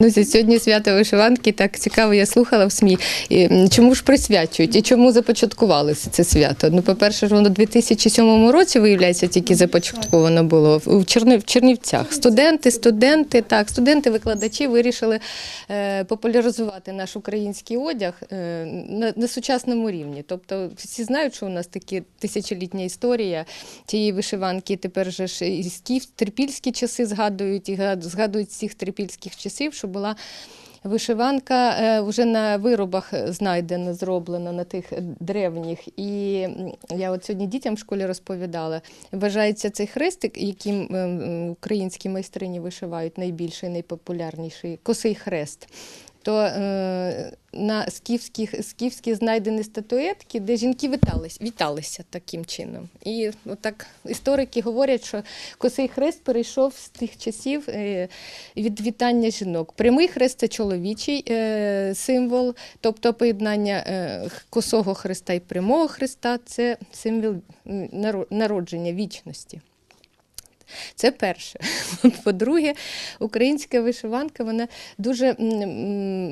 Ну, це сьогодні свято вишиванки, так цікаво, я слухала в СМІ. І, чому ж присвячують і чому започаткувалося це свято? Ну, по-перше, воно у 2007 році, виявляється, тільки започатковано було в, Чернів, в Чернівцях. Студенти, студенти, так, студенти, викладачі вирішили е, популяризувати наш український одяг е, на, на сучасному рівні. Тобто всі знають, що у нас такі тисячолітня історія цієї вишиванки. Тепер же ж і скіф, трипільські часи згадують, і гад- згадують всіх трипільських часів, що була вишиванка е, вже на виробах знайдена, зроблена, на тих древніх. І я от сьогодні дітям в школі розповідала. Вважається цей хрестик, яким е, українські майстрині вишивають найбільший, найпопулярніший косий хрест. То е, на скіфських, скіфські знайдені статуетки, де жінки вітались, віталися таким чином. І отак історики говорять, що косий хрест перейшов з тих часів е, від вітання жінок. Прямий хрест це чоловічий е, символ, тобто поєднання е, косого хреста і прямого хреста це символ наро- народження вічності. Це перше. По-друге, українська вишиванка вона дуже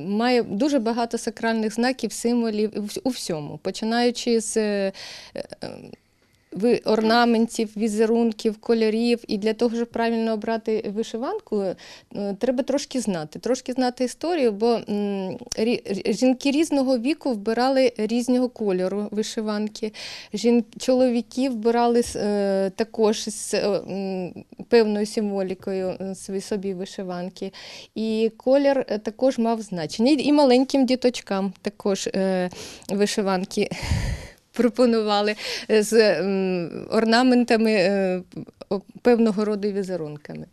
має дуже багато сакральних знаків, символів у всьому, починаючи з е, е, орнаментів, візерунків, кольорів. І для того, щоб правильно обрати вишиванку, е, треба трошки знати. Трошки знати історію, бо жінки різного віку вбирали різного кольору вишиванки. Чоловіки вбирали е, також з е, певною символікою собі вишиванки. І колір також мав значення. І маленьким діточкам також вишиванки пропонували е, з орнаментами е, певного роду візерунками.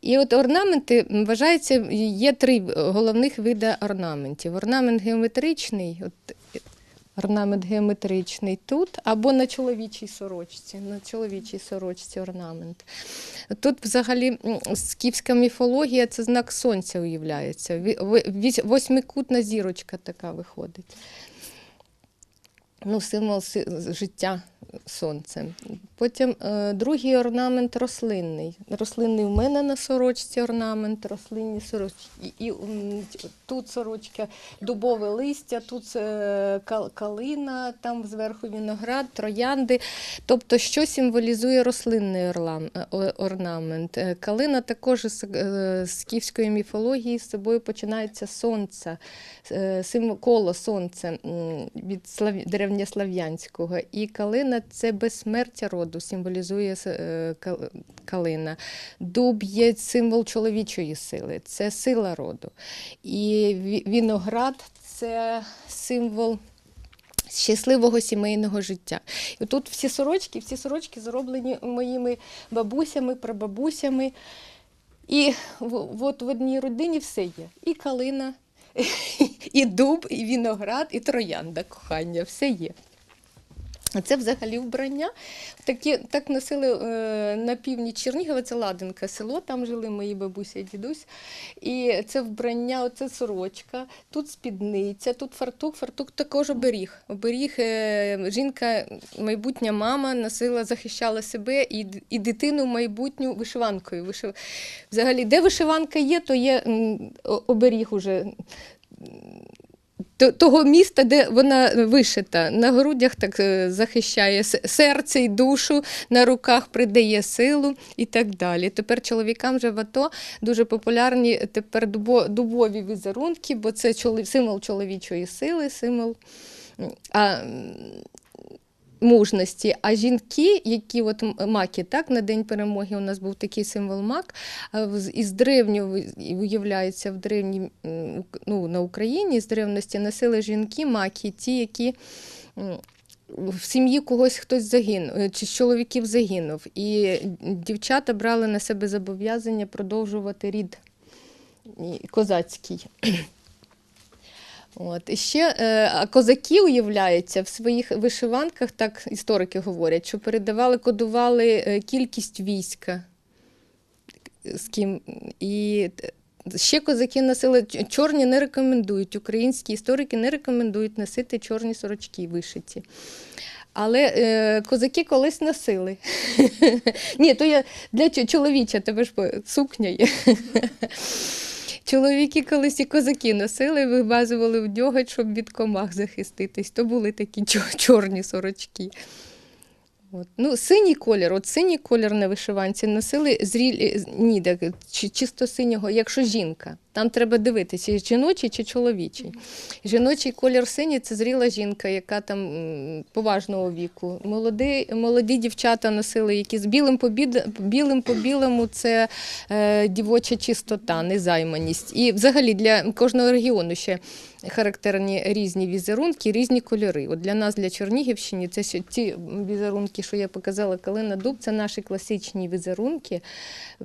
І от орнаменти вважається, є три головних види орнаментів. Орнамент геометричний, от, е, орнамент геометричний тут, або на чоловічій сорочці. На чоловічій сорочці орнамент. Тут взагалі скіфська міфологія це знак сонця уявляється. Восьмикутна зірочка така виходить. Ну, символ життя сонце. Потім е, другий орнамент рослинний. Рослинний в мене на сорочці орнамент, рослинні сорочки. І, і тут сорочка дубове листя, тут е, кал- калина, там зверху виноград, троянди. Тобто, що символізує рослинний е, орнамент. Е, Калина також з, е, з скіфської міфології з собою починається сонце, е, коло сонце м, від слав... древньослав'янського. І калина це безсмертя роду, символізує е, калина. Дуб є символ чоловічої сили, це сила роду. І ві- виноград це символ. Щасливого сімейного життя. І тут всі сорочки, всі сорочки зроблені моїми бабусями, прабабусями. І от в одній родині все є. І калина, і дуб, і віноград, і троянда кохання, все є. Це взагалі вбрання. Такі, так носили е, на північ Чернігова, це Ладинка село, там жили мої бабуся і дідусь. І це вбрання, оце сорочка, тут спідниця, тут фартук, фартук також оберіг. Оберіг е, жінка, майбутня мама носила, захищала себе і, і дитину майбутню вишиванкою. Вишив... Взагалі, де вишиванка є, то є оберіг уже того міста, де вона вишита. На грудях так е, захищає серце і душу, на руках придає силу і так далі. Тепер чоловікам вже в АТО дуже популярні тепер дубові візерунки, бо це символ чоловічої сили, символ. А, Мужності, а жінки, які от маки, так на день перемоги у нас був такий символ мак, із древнього уявляється в древній ну, на Україні з древності носили жінки, маки, ті, які в сім'ї когось хтось загинув, е, чи з чоловіків загинув. І дівчата брали на себе зобов'язання продовжувати рід козацький. От. І ще е, козаки уявляються в своїх вишиванках, так історики говорять, що передавали, кодували е, кількість війська. З ким. І ще козаки носили чорні не рекомендують. Українські історики не рекомендують носити чорні сорочки вишиті. Але е, козаки колись носили. Ні, то я для чо- чоловіча, тебе ж сукня є. Чоловіки колись і козаки носили, вимазували в дьоготь, щоб від комах захиститись. То були такі чорні сорочки. От. Ну, синій колір, от синій колір на вишиванці носили зрілі, ні, так, чи, чисто синього, якщо жінка. Там треба дивитися, жіночий чи чоловічий. Жіночий колір синій це зріла жінка, яка там поважного віку. Молоді, молоді дівчата носили які з білим по, білим по білому це е, дівоча чистота, незайманість. І взагалі для кожного регіону ще характерні різні візерунки, різні кольори. От для нас, для Чернігівщини, це ті візерунки, що я показала Калина Дуб, це наші класичні візерунки.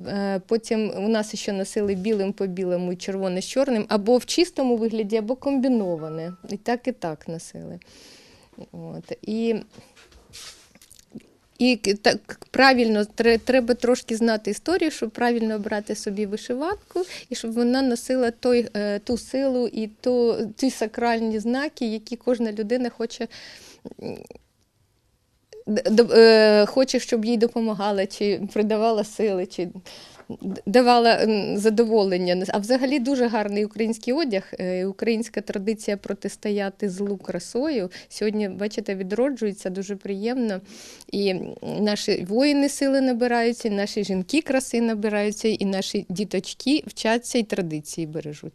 Е, Потім у нас ще носили білим по білому червоне з чорним, або в чистому вигляді, або комбіноване. І так, і так носили. От. І і так правильно треба трошки знати історію, щоб правильно обрати собі вишиванку, і щоб вона носила той, е, ту силу і ту, ті сакральні знаки, які кожна людина хоче. е, Хоче, щоб їй допомагала, чи придавала сили, чи давала задоволення. А взагалі дуже гарний український одяг, е, українська традиція протистояти злу красою. Сьогодні, бачите, відроджується дуже приємно. І наші воїни сили набираються, і наші жінки краси набираються, і наші діточки вчаться і традиції бережуть.